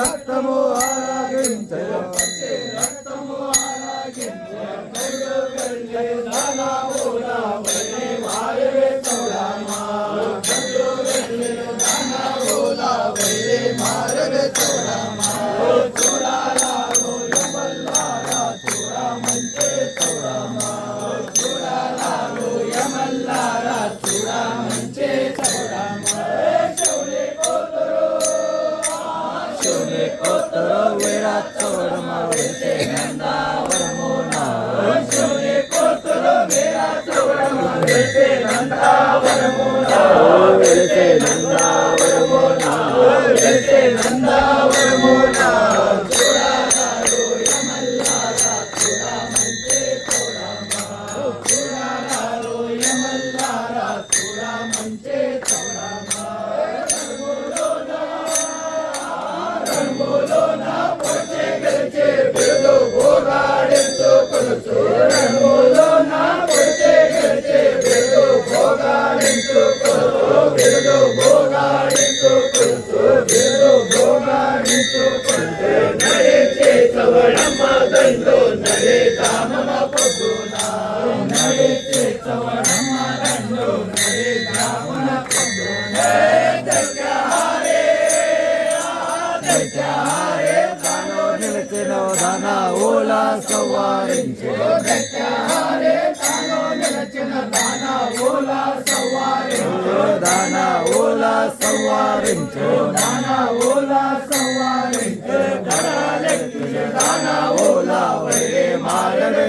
నాటము ఆరాగించడం వెలసే నందావరము నా వెలసే నందావరము నా సంవారించు దానా ఓలా సంవారించు. దానా ఓలా వైరే మారవే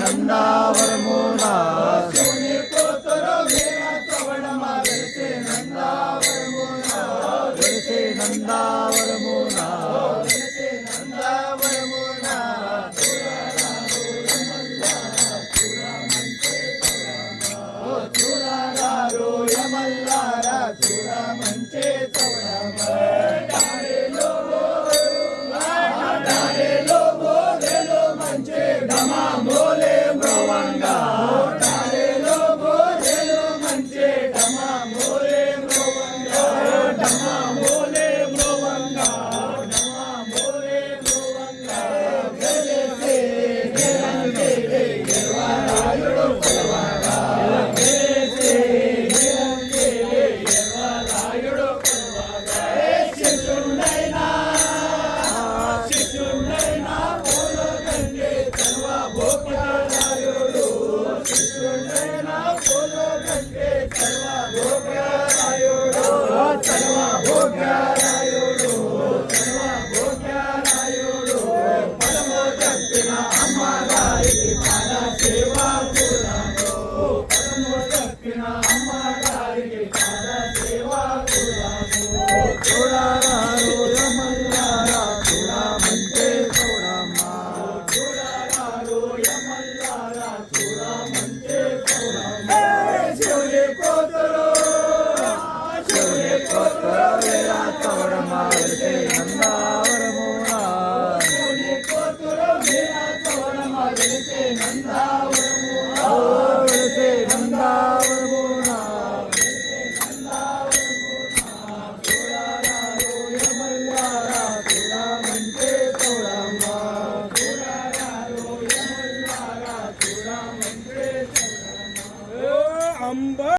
నందావరమో నా